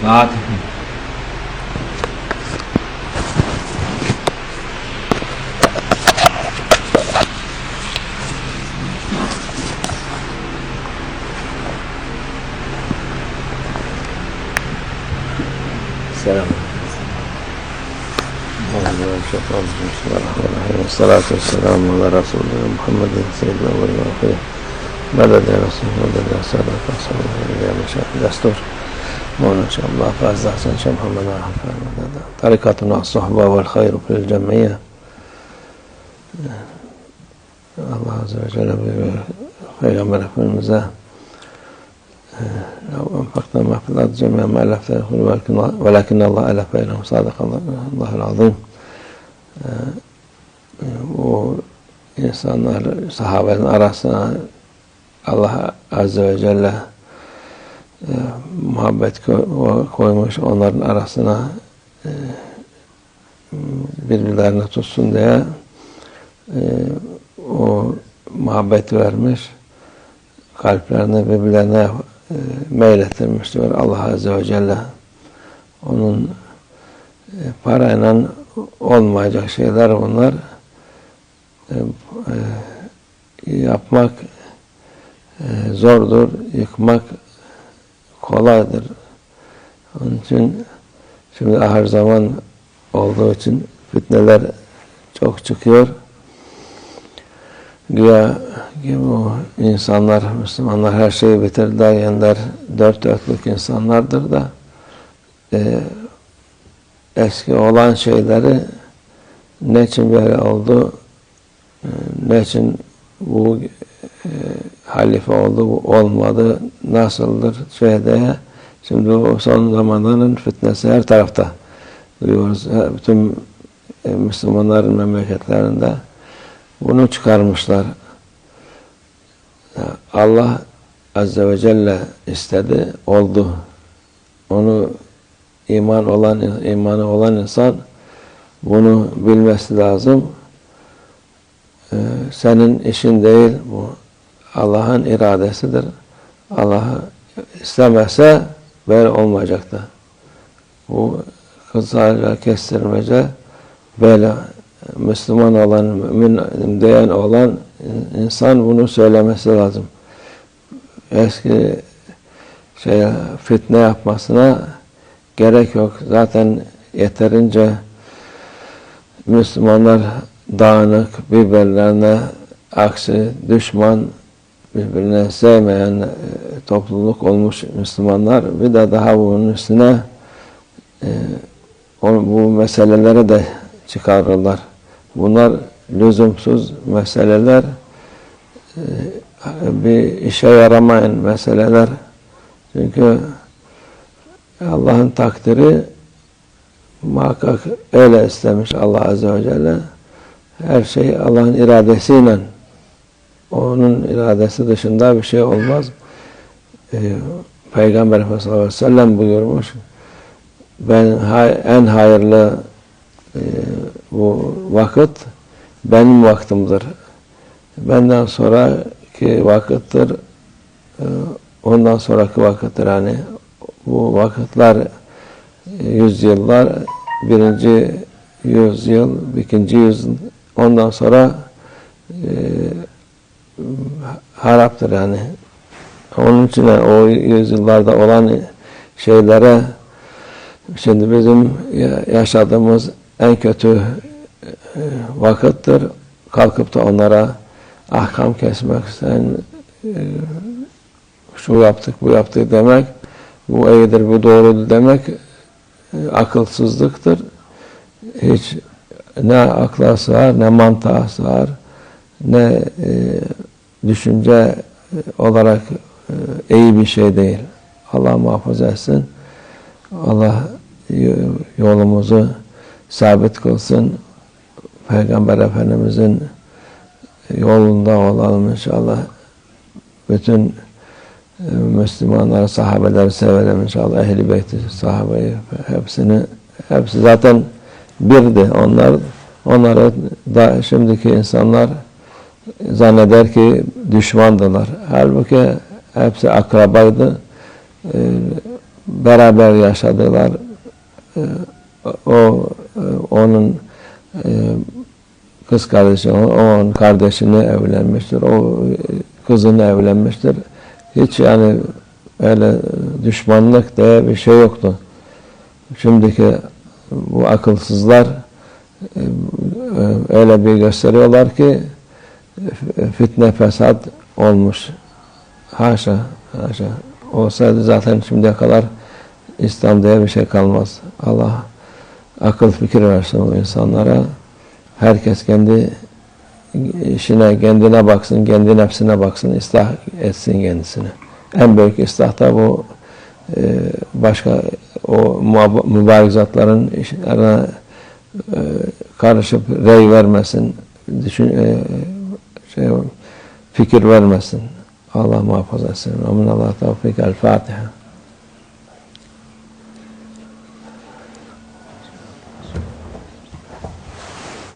Fatiha. Selam. والصلاة والسلام على رسول الله محمد سيد الأول والآخرين مدد يا رسول الله مدد يا سادة رسول الله يا دستور إن شاء الله. فاز أحسن شيخ محمد طريقتنا الصحبة والخير في الجمعية. الله عز وجل بيغمر في المزاه لو أنفقنا ما في الأرض جميعا ما ألفت ولكن, ولكن الله ألف بينهم صادق الله, الله العظيم. sahabenin arasına Allah Azze ve Celle e, muhabbet koymuş onların arasına e, birbirlerini tutsun diye e, o muhabbeti vermiş kalplerine birbirlerine e, meylettirmiştir Allah Azze ve Celle. Onun e, parayla olmayacak şeyler bunlar. E, e, yapmak e, zordur, yıkmak kolaydır. Onun için şimdi ahir zaman olduğu için fitneler çok çıkıyor. Güya ki bu insanlar, Müslümanlar her şeyi bitirdiler, yenler dört dörtlük insanlardır da e, eski olan şeyleri ne için böyle oldu, e, ne için bu e, halife oldu, olmadı, nasıldır şeyde şimdi o son zamanların fitnesi her tarafta duyuyoruz. Bütün e, Müslümanların memleketlerinde bunu çıkarmışlar. Allah Azze ve Celle istedi, oldu. Onu iman olan imanı olan insan bunu bilmesi lazım. Ee, senin işin değil bu. Allah'ın iradesidir. Allah istemezse böyle olmayacaktı. Bu kısaca kestirmece böyle Müslüman olan, mümin diyen olan insan bunu söylemesi lazım. Eski şey fitne yapmasına gerek yok. Zaten yeterince Müslümanlar dağınık, birbirlerine aksi, düşman, birbirine sevmeyen topluluk olmuş Müslümanlar. Bir de daha bunun üstüne e, bu meselelere de çıkarırlar. Bunlar lüzumsuz meseleler, bir işe yaramayan meseleler. Çünkü Allah'ın takdiri muhakkak öyle istemiş Allah Azze ve Celle. Her şey Allah'ın iradesiyle onun iradesi dışında bir şey olmaz. Peygamber Efendimiz sallallahu aleyhi ve sellem buyurmuş ben en hayırlı bu vakit benim vaktimdir. Benden sonraki vakittir. Ondan sonraki vakittir. Yani bu vakitler yüzyıllar birinci yüzyıl, ikinci yüzyıl ondan sonra e, haraptır yani. Onun için o yüzyıllarda olan şeylere şimdi bizim yaşadığımız en kötü vakittir. Kalkıp da onlara ahkam kesmek, sen şu yaptık, bu yaptık demek, bu iyidir, bu doğrudur demek akılsızlıktır. Hiç ne akla sığar, ne mantığa sığar, ne e, düşünce olarak e, iyi bir şey değil. Allah muhafaza etsin. Allah yolumuzu sabit kılsın. Peygamber Efendimizin yolunda olalım inşallah. Bütün e, Müslümanlar, sahabeleri sevelim inşallah. Ehl-i Beyti, sahabeyi hepsini, hepsi zaten birdi. Onlar, onları da şimdiki insanlar zanneder ki düşmandılar. Halbuki hepsi akrabaydı. E, beraber yaşadılar. E, o e, onun e, kız kardeşi, o onun kardeşini evlenmiştir. O e, kızını evlenmiştir. Hiç yani öyle düşmanlık diye bir şey yoktu. Şimdiki bu akılsızlar öyle bir gösteriyorlar ki fitne fesat olmuş. Haşa, haşa. Olsaydı zaten şimdiye kadar İslam diye bir şey kalmaz. Allah akıl fikir versin o insanlara. Herkes kendi işine, kendine baksın, kendi nefsine baksın, ıslah etsin kendisini. En büyük ıslah da bu e, başka o mübarek zatların işlerine e, karışıp rey vermesin, düşün, e, şey, fikir vermesin. Allah muhafaza etsin. Amin Allah tevfik. El Fatiha.